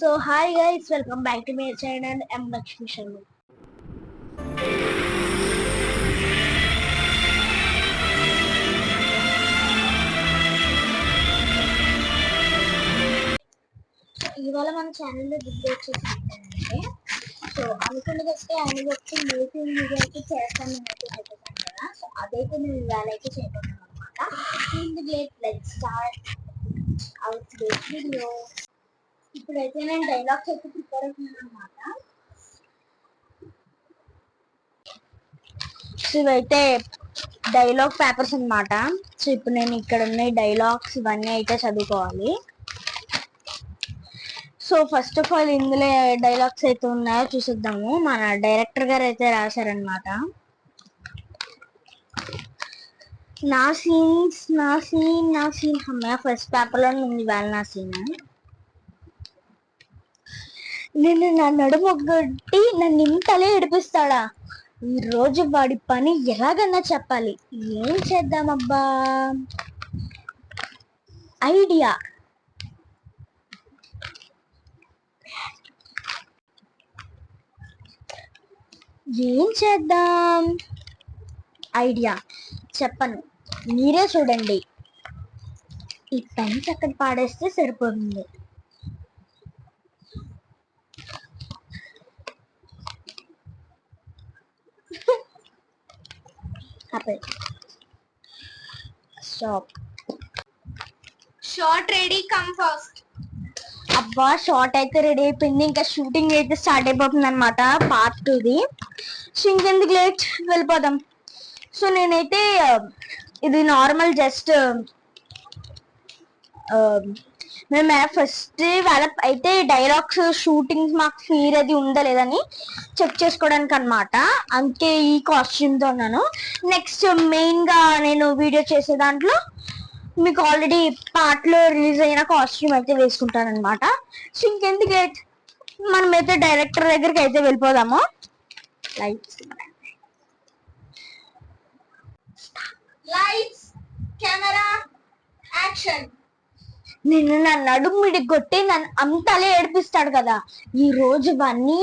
So hi guys welcome back to my channel. M Lakshmi Sharma. ఇవాళ మన ఛానల్లో video వచ్చేసి ఏంటంటే సో అనుకున్నది వస్తే ఆయన వచ్చి మేకింగ్ వీడియో అయితే చేస్తాను అయితే చెప్పేసాను కదా. సో అదైతే నేను ఇవాళ అయితే చేయబోతున్నాను అనమాట in the gate let start out video ఇప్పుడైతే నేను డైలాగ్స్ అయితే ప్రిపేర్ అవుతున్నాను అనమాట సో ఇవైతే డైలాగ్ పేపర్స్ అన్నమాట. సో ఇప్పుడు నేను ఇక్కడ ఉన్న డైలాగ్స్ ఇవన్నీ అయితే చదువుకోవాలి. సో ఫస్ట్ ఆఫ్ ఆల్ ఇందులో డైలాగ్స్ అయితే ఉన్నాయో చూసిద్దాము. మన డైరెక్టర్ గారు అయితే రాశారనమాట నా సీన్స్ నా సీన్ నా సీన్ అమ్మాయి ఫస్ట్ పేపర్లో ఉంది వాళ్ళ నా సీన్ నేను నా నడుము నన్ను ఇంతలే ఏడిపిస్తాడా? ఈ రోజు వాడి పని ఎలాగన్నా చెప్పాలి. ఏం చేద్దామబ్బా? ఐడియా. ఏం చేద్దాం? ఐడియా. చెప్పను. మీరే చూడండి. ఈ పెన్స్ అక్కడ పాడేస్తే సరిపోతుంది. Stop shot ready come first అబ్బా షార్ట్ అయితే రెడీ అయిపోయింది. ఇంకా షూటింగ్ అయితే స్టార్ట్ అయిపోతుంది అనమాట పార్ట్ టూది సో ఇంకెందుకు లేట్ వెళ్ళిపోదాం. సో నేనైతే ఇది నార్మల్ జస్ట్ మేము ఫస్ట్ వాళ్ళ అయితే డైలాగ్స్ షూటింగ్స్ మాకు ఫీర్ అది ఉందా లేదని చెక్ చేసుకోవడానికి అనమాట అందుకే ఈ కాస్ట్యూమ్తో ఉన్నాను నెక్స్ట్ మెయిన్గా నేను వీడియో చేసే దాంట్లో మీకు ఆల్రెడీ పాటలో రిలీజ్ అయిన కాస్ట్యూమ్ అయితే వేసుకుంటాను అనమాట సో ఇంకెందుకు మనం మనమైతే డైరెక్టర్ దగ్గరికి అయితే వెళ్ళిపోదాము. లైట్స్ లైట్స్ కెమెరా యాక్షన్ నిన్ను నా నడుము మిడి కొట్టి నన్ను అంతలే ఏడిపిస్తాడు కదా. ఈ రోజు ఇవన్నీ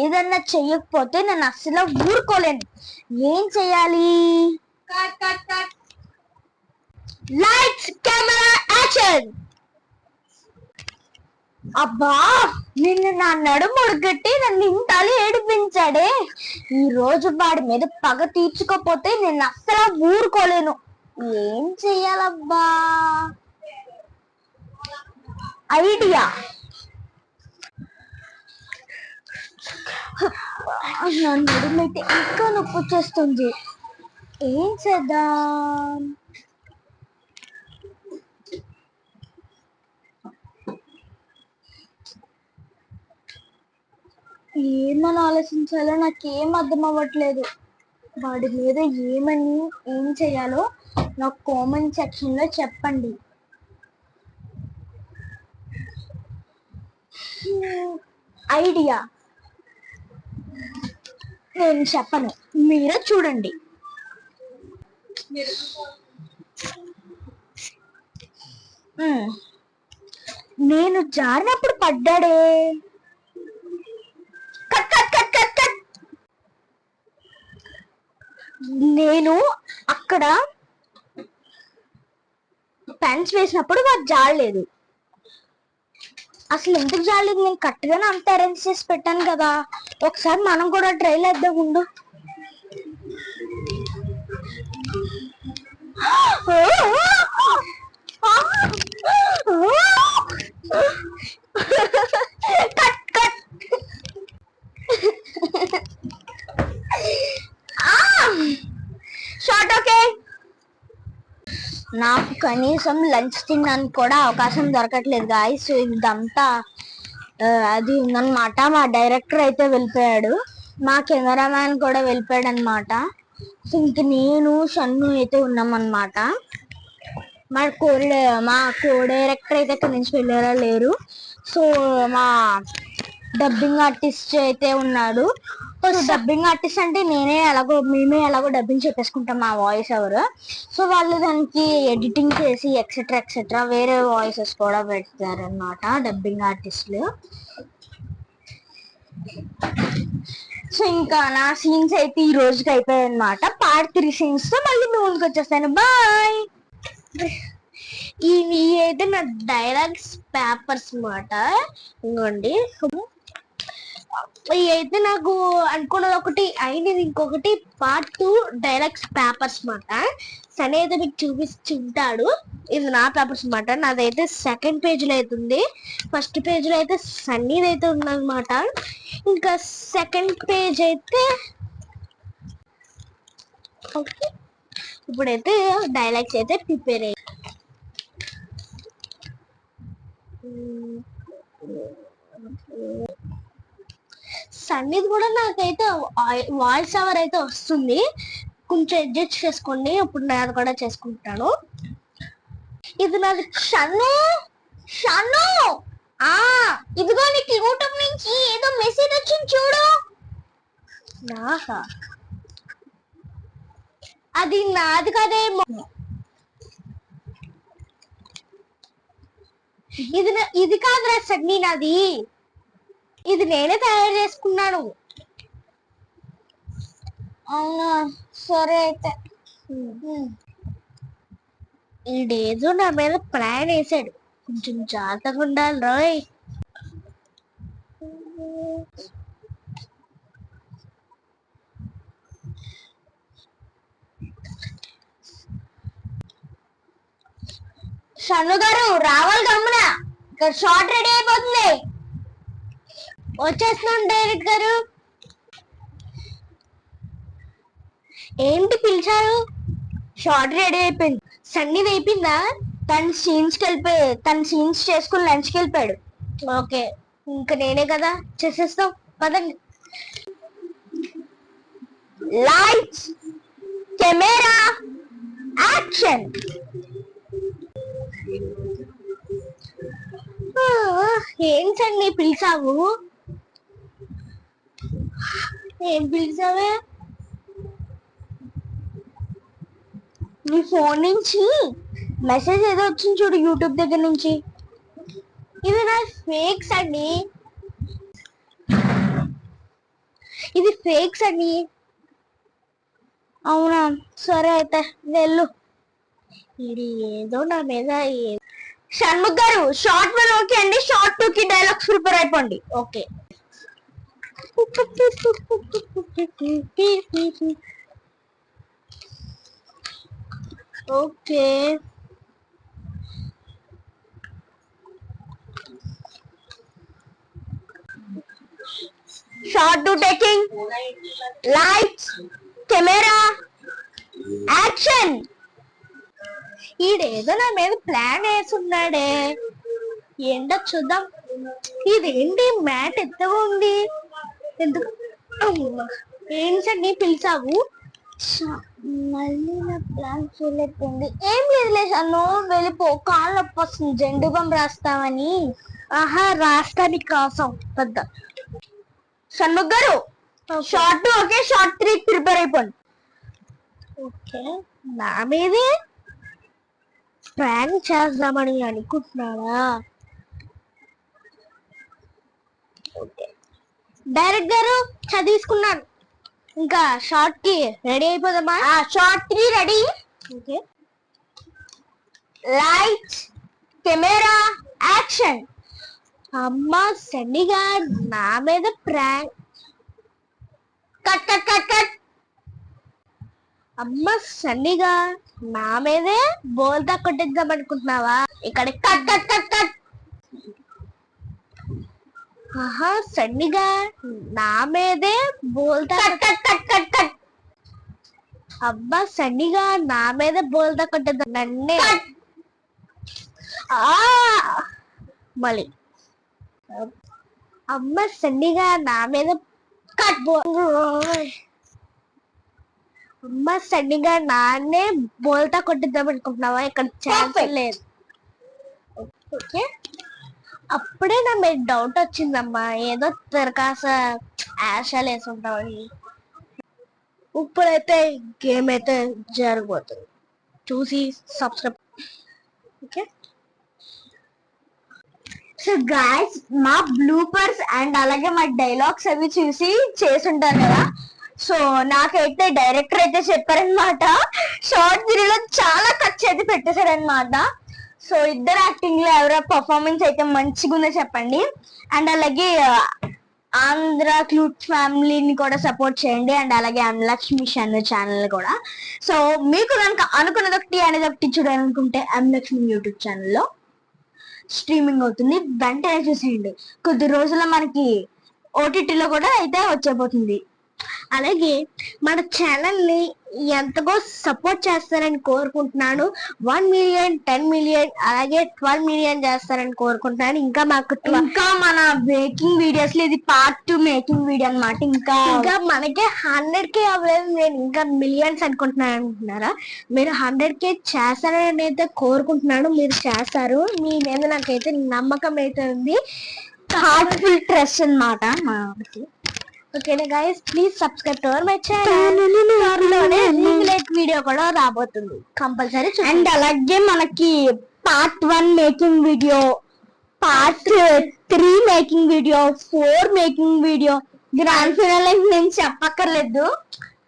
ఏదన్నా చెయ్యకపోతే నన్ను అస్సలు ఊరుకోలేను. ఏం చెయ్యాలి? లైట్స్ కెమెరా యాక్షన్ అబ్బా నిన్ను నా నడుము ఉడగట్టి నన్ను ఇంతలే ఏడిపించాడే. ఈ రోజు వాడి మీద పగ తీర్చుకోపోతే నేను అస్సలు ఊరుకోలేను. ఏం చెయ్యాలబ్బా? ఐడియా. నా నడుమైతే ఇంకా నొప్పి వచ్చేస్తుంది. ఏం చేద్దాం? ఏమని ఆలోచించాలో నాకేం అర్థం అవ్వట్లేదు. వాడి మీద ఏమని ఏం చేయాలో నాకు కామెంట్ సెక్షన్లో చెప్పండి. ఐడియా. నేను చెప్పను. మీరే చూడండి. నేను జారినప్పుడు పడ్డాడే. Cut cut cut cut cut. నేను అక్కడ పెన్స్ వేసినప్పుడు వాడు జారలేదు. అసలు ఎందుకు చాలేదు నేను కరెక్ట్గానే అంత అరేంజ్ చేసి పెట్టాను కదా. ఒకసారి మనం కూడా ట్రైల్ వేద్దాం ఉండు. Cut cut. షార్ట్ నాకు కనీసం లంచ్ తినడానికి కూడా అవకాశం దొరకట్లేదు గాయస్ ఇదంతా అది ఉందన్నమాట. మా డైరెక్టర్ అయితే వెళ్ళిపోయాడు. మా కెమెరామ్యాన్ కూడా వెళ్ళిపోయాడు అనమాట ఇంక నేను షన్ను అయితే ఉన్నామన్నమాట. మా కో మా కో డైరెక్టర్ అయితే అక్కడి నుంచి వెళ్ళారా లేరు. సో మా డబ్బింగ్ ఆర్టిస్ట్ అయితే ఉన్నాడు. డబ్బింగ్ ఆర్టిస్ట్ అంటే నేనే ఎలాగో మేమే ఎలాగో డబ్బింగ్ చెప్పేసుకుంటాం మా వాయిస్ ఎవరు. సో వాళ్ళు దానికి ఎడిటింగ్ చేసి ఎక్సెట్రా ఎక్సెట్రా వేరే వాయిసెస్ కూడా పెడతారు అనమాట డబ్బింగ్ ఆర్టిస్టులు సో ఇంకా నా సీన్స్ అయితే ఈ రోజుకి అయిపోయాయి అనమాట పార్ట్ త్రీ సీన్స్తో మళ్ళీ మీ ముందుకు వచ్చేస్తాను బాయ్ ఇవి అయితే నా డైలాగ్స్ పేపర్స్ మాట. ఇంకోండి అయితే నాకు అనుకున్నది ఒకటి అయినది ఇంకొకటి పార్ట్ టూ డైలాగ్స్ పేపర్స్ మాట. సని అయితే మీకు చూపుతాడు. ఇది నా పేపర్స్ మాట. నాదైతే సెకండ్ పేజ్లో అయితే ఉంది. ఫస్ట్ పేజ్లో అయితే సన్నీది అయితే ఉందన్నమాట. ఇంకా సెకండ్ పేజ్ అయితే ఓకే. ఇప్పుడైతే డైలాగ్స్ అయితే ప్రిపేర్ అయ్యి సన్నీది కూడా నాకైతే వాయిస్ అవర్ అయితే వస్తుంది. కొంచెం అడ్జస్ట్ చేసుకోండి. ఇప్పుడు నేను కూడా చేసుకుంటాను. ఇది నాది షన్ను. షన్ను! ఆ! ఇదిగో నీకు యూట్యూబ్ నుంచి ఏదో మెసేజ్ వచ్చింది చూడు. నాహా అది నాది కదేమో ఇది ఇది కాదురా సన్నీ నాది. ఇది నేనే తయారు చేసుకున్నాను. అవునా? సరే అయితే. ఈడేదో నా మీద ప్లాన్ వేసాడు కొంచెం జాగ్రత్తగా ఉండాలి రోయ్. షన్ను గారు రావాలి గమ్మున. ఇక్కడ షార్ట్ రెడీ అయిపోతుంది. వచ్చేస్తున్నాను డైరెక్ట్ గారు. ఏంటి పిలిచారు? షార్ట్ రెడీ అయిపోయింది. సన్నీ అయిపోయిందా తన సీన్స్కి వెళ్ళిపోయి తన సీన్స్ చేసుకుని లంచ్కి వెళ్ళిపోయాడు. ఓకే ఇంకా నేనే కదా చేసేస్తాం. పదండి. Lights camera action. ఏంటండి పిలిచావు? ఏం పిలిచావే? నీ ఫోన్ నుంచి మెసేజ్ ఏదో వచ్చింది చూడు యూట్యూబ్ దగ్గర నుంచి. ఇవి నా ఫేక్స్ అండి ఇది ఫేక్స్ అండి అవునా? సరే అయితే వెళ్ళు. ఇది ఏదో నా మీద Shanmukh garu shot one okay అండి. షార్ట్ టూకి డైలాగ్స్ ప్రిపేర్ అయిపోండి. Okay. Okay. Shot two taking lights camera action ఈడేదో నా మీద ప్లాన్ వేసున్నాడే. ఏంటో చూద్దాం. ఇదేంటి మ్యాట్ ఎత్తగా ఉంది? ఎందుకు? అమ్మ, ఏంటండి పిలిచావు? మళ్ళీ నా ప్లాన్ ఫెయిల్ అయిపోయింది ఏం లేదులే అన్ను వెళ్ళిపో. కాళ్ళు వస్తుంది జెండు బొమ్మ రాస్తామని. ఆహా రాస్తానికి కోసం పెద్ద. షణ్ముఖ్ గారు shot okay shot three prepare అయిపోండి. ఓకే. నా మీదే ప్రాంక్ చేద్దామని అనుకుంటున్నావా డైరెక్ట్ గారు చదివిసుకున్నాను ఇంకా షార్ట్కి ready అయిపోదామా? Shot three ready. Okay. Lights camera action. అమ్మ సన్నిగా నా మీద prank. Cut cut cut cut. అమ్మ సన్నిగా నా మీదే బోల్తా కొట్టిద్దాం అనుకుంటున్నావా? ఇక్కడ కట్ కట్ కట్ కట్. సన్నిగా నా మీదే బోల్తా అబ్బా సన్నిగా నా మీద బోల్తా కొట్టిద్దాం. నన్నే ఆ! మళ్ళీ. అమ్మ సన్నిగా నా మీద కట్. అమ్మ సన్నిగా నాన్నే బోల్తా కొట్టిద్దాం అనుకుంటున్నావా? ఇక్కడ ఛాన్స్ లేదు. ఓకే. అప్పుడే నా మీద డౌట్ వచ్చిందమ్మా. ఏదో తిరకాస యాషాలు వేసుంటామని ఇప్పుడైతే గేమ్ అయితే జరగబోతుంది. చూసి సబ్స్క్రైబ్ ఓకే? సో గాయస్ మా బ్లూపర్స్ అండ్ అలాగే మా డైలాగ్స్ అవి చూసి చేసుంటారు కదా. సో నాకైతే డైరెక్టర్ అయితే చెప్పారనమాట షార్ట్ వీడియోలో చాలా ఖర్చు అయితే పెట్టేశారనమాట సో ఇద్దరు యాక్టింగ్లో ఎవరో పర్ఫార్మెన్స్ అయితే మంచిగా ఉందో చెప్పండి. అండ్ అలాగే ఆంధ్ర క్లూట్ ఫ్యామిలీని కూడా సపోర్ట్ చేయండి. అండ్ అలాగే లక్ష్మి షన్ ఛానల్ కూడా. సో మీకు కనుక అనుకున్నది ఒకటి అనేది ఒకటి చూడాలనుకుంటే లక్ష్మి యూట్యూబ్ ఛానల్లో స్ట్రీమింగ్ అవుతుంది. వెంటనే చూసేయండి. కొద్ది రోజుల్లో మనకి ఓటీటీలో కూడా అయితే వచ్చేపోతుంది. అలాగే మన ఛానల్ని ఎంతగో సపోర్ట్ చేస్తారని కోరుకుంటున్నాను. వన్ మిలియన్ టెన్ మిలియన్ అలాగే ట్వెల్వ్ మిలియన్ చేస్తారని కోరుకుంటున్నాను. ఇంకా మాకు ఇంకా మన మేకింగ్ వీడియోస్లో ఇది పార్ట్ టూ మేకింగ్ వీడియో అన్నమాట. ఇంకా ఇంకా మనకే హండ్రెడ్ కే అవ్వలేదు. నేను ఇంకా మిలియన్స్ అనుకుంటున్నాను అనుకుంటున్నారా మీరు హండ్రెడ్ కే చేస్తారని అయితే కోరుకుంటున్నాను. మీరు చేస్తారు. మీ మీద నాకైతే నమ్మకం అయితే ఉంది. హార్ట్ఫుల్ ట్రస్ట్ అన్నమాట మాకి ఓకేనా guys please subscribe to our my channel త్వరలోనే రీలేట్ వీడియో కూడా రాబోతుంది. కంపల్సరీ అండ్ అలాగే మనకి part one making video part three making video four making video grand finale నేను చెప్పక్కర్లేదు.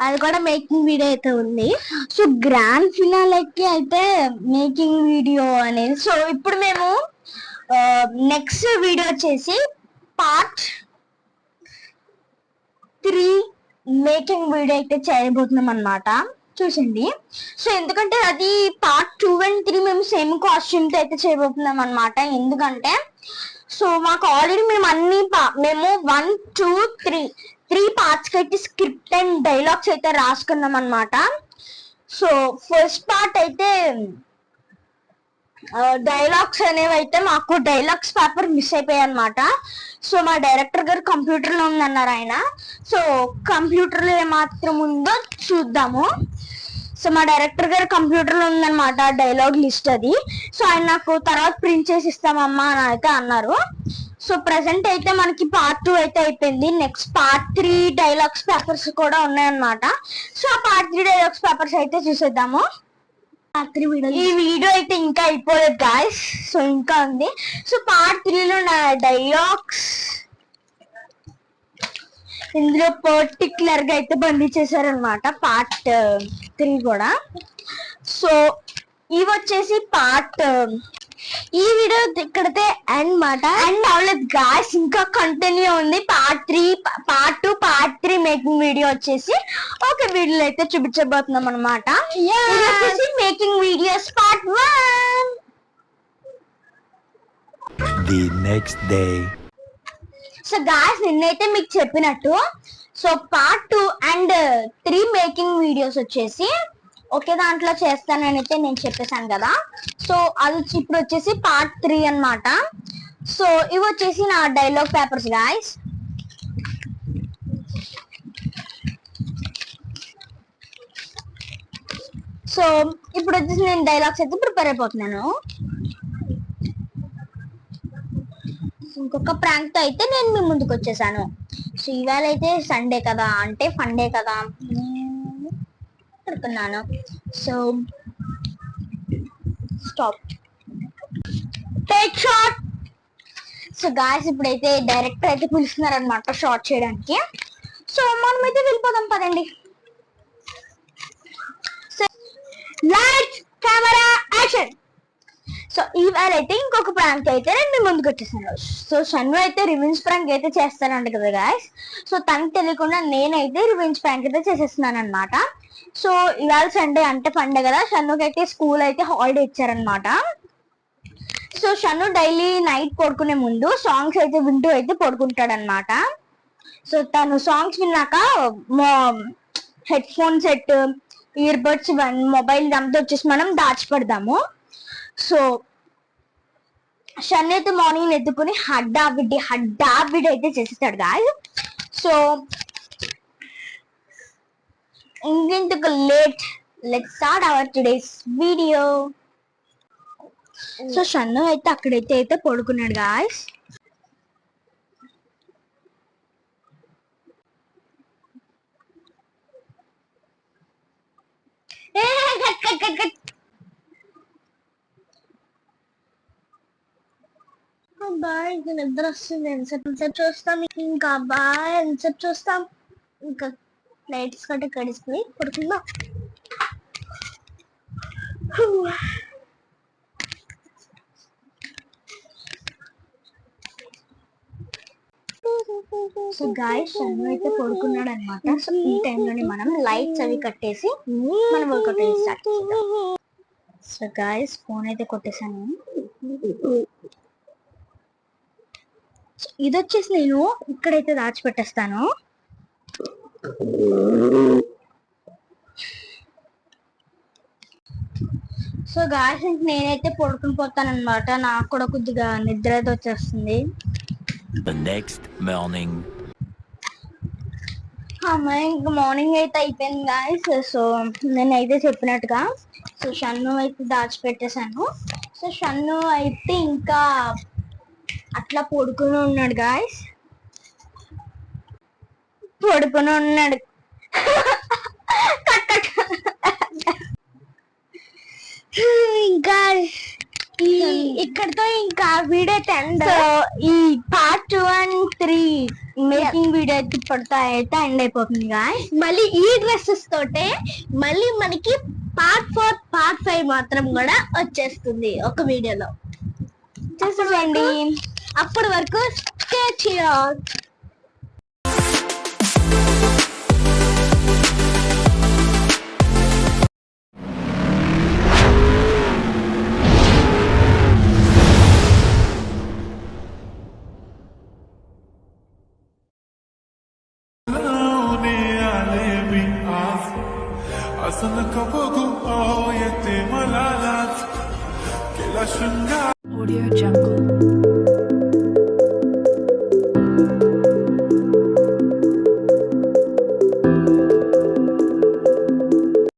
అది కూడా మేకింగ్ వీడియో అయితే ఉంది. సో గ్రాండ్ ఫినాలకి అయితే మేకింగ్ వీడియో అనేది సో ఇప్పుడు మేము నెక్స్ట్ వీడియో వచ్చేసి పార్ట్ త్రీ మేకింగ్ వీడియో అయితే చేయబోతున్నాం అనమాట చూసండి సో ఎందుకంటే అది పార్ట్ టూ అండ్ త్రీ మేము సేమ్ కాస్ట్యూమ్తో అయితే చేయబోతున్నాం అనమాట ఎందుకంటే సో మాకు ఆల్రెడీ మేము అన్ని పా- మేము వన్ టూ త్రీ త్రీ పార్ట్స్కి అయితే స్క్రిప్ట్ అండ్ డైలాగ్స్ అయితే రాసుకున్నాం అనమాట సో ఫస్ట్ పార్ట్ అయితే డైలాగ్స్ అనేవి అయితే మాకు డైలాగ్స్ పేపర్ మిస్ అయిపోయాయి అనమాట సో మా డైరెక్టర్ గారు కంప్యూటర్లో ఉందన్నారు ఆయన. సో కంప్యూటర్లో ఏమాత్రం ఉందో చూద్దాము. సో మా డైరెక్టర్ గారు కంప్యూటర్లో ఉందన్నమాట డైలాగ్ లిస్ట్ అది. సో ఆయన నాకు తర్వాత ప్రింట్ చేసి ఇస్తామమ్మా అని అయితే అన్నారు. సో ప్రెసెంట్ అయితే మనకి పార్ట్ టూ అయితే అయిపోయింది. Next part three dialogues papers కూడా ఉన్నాయన్నమాట. సో ఆ పార్ట్ త్రీ డైలాగ్స్ పేపర్స్ అయితే చూసేద్దాము. ఈ వీడియో అయితే ఇంకా అయిపోలేదు గాయస్ సో ఇంకా ఉంది. సో పార్ట్ త్రీలో నా డైలాగ్స్ ఇందులో పర్టికులర్గా అయితే బందీ చేశారనమాట పార్ట్ త్రీ uh, కూడా. సో ఇవి వచ్చేసి పార్ట్ ఈ వీడియో ఇక్కడైతే ఎండ్ మాట. ఎండ్ అవ్వలేదు. గాయస్ ఇంకా కంటిన్యూ ఉంది. Part three part two part three making video వచ్చేసి ఒక వీడియోలో అయితే చూపించబోతున్నాం అనమాట making videos part one the next day. So guys నిన్నైతే మీకు చెప్పినట్టు so part two and three making videos వచ్చేసి ఒకే దాంట్లో చేస్తానని అయితే నేను చెప్పేశాను కదా. సో అది వచ్చి- ఇప్పుడు వచ్చేసి పార్ట్ త్రీ అన్నమాట. సో ఇవి వచ్చేసి నా డైలాగ్ పేపర్స్ గాయస్ సో ఇప్పుడు వచ్చేసి నేను డైలాగ్స్ అయితే ప్రిపేర్ అయిపోతున్నాను. ఇంకొక ప్రాంక్తో అయితే నేను మీ ముందుకు వచ్చేసాను. సో ఇవాళ అయితే సండే కదా అంటే ఫండే కదా. అనుకున్నాను so stop take shot so guys ఇప్పుడైతే డైరెక్టర్ అయితే పిలుస్తున్నారు అనమాట షార్ట్ చేయడానికి. సో మనం అయితే వెళ్ళిపోదాం పదండి. So light camera action so ఇవాళ అయితే ఇంకొక ప్రాంక్ అయితే నేను మీ ముందుకు వచ్చేసాను సో షన్ను అయితే రివెంజ్ ప్రాంక్ అయితే చేస్తానంట కదా గాయస్ సో తనకు తెలియకుండా నేనైతే రివెంజ్ ప్రాంక్ అయితే చేసేస్తున్నాను అనమాట సో ఇవాళ సండే అంటే పండే కదా షన్నుకి అయితే స్కూల్ అయితే హాలిడే ఇచ్చారనమాట సో షన్ను డైలీ నైట్ పడుకునే ముందు సాంగ్స్ అయితే వింటూ అయితే పడుకుంటాడు అనమాట సో తను సాంగ్స్ విన్నాక headphone set earbuds mobile దాంతో వచ్చేసి మనం దాచిపెడదాము. సో షన్ అయితే మార్నింగ్ ఎత్తుకుని హడ్డాబిడ్డి హడ్డాబిడ్డి అయితే చేసేస్తాడు గాయ సో ఇంకెందుకు late let start our today's video so Shannu అయితే అక్కడైతే అయితే పడుకున్నాడు గాయస్ బాయ్ నిద్ర వస్తుంది. ఎంతసేపు ఎంతసేపు చూస్తాం? ఇంకా బాయ్ ఎంతసేపు చూస్తాం? ఇంకా లైట్స్ కట్ట కడిసిపోయి పడుకుందాం. సో గాయస్ షన్ను అయితే పడుకున్నాడు అనమాట సో ఈ టైంలోనే మనం లైట్స్ అవి కట్టేసి మనం workout start so guys phone అయితే కొట్టేసాను సో ఇది వచ్చేసి నేను ఇక్కడైతే దాచిపెట్టేస్తాను. సో గాయస్ ఇంక నేనైతే పడుకుని పోతాను అనమాట నాకు కూడా కొద్దిగా నిద్ర అయితే వచ్చేస్తుంది. ఇంకా మార్నింగ్ అయితే అయిపోయింది గాయస్. సో నేనైతే చెప్పినట్టుగా సో షన్ను అయితే దాచిపెట్టేశాను. సో షన్ను అయితే ఇంకా అట్లా పడుకుని ఉన్నాడు గాయస్ పడుకుని ఉన్నాడు. ఇంకా ఈ ఇక్కడతో ఇంకా వీడియో ఎండ్ ఈ part two and three making video అయితే ఇప్పటితో అయితే ఎండ్ అయిపోతుంది గాయస్ మళ్ళీ ఈ డ్రెస్సెస్ తోటే మళ్ళీ మనకి పార్ట్ ఫోర్ పార్ట్ ఫైవ్ మాత్రం కూడా వచ్చేస్తుంది ఒక వీడియోలో చూసుకోండి అప్పటి వరకు స్టే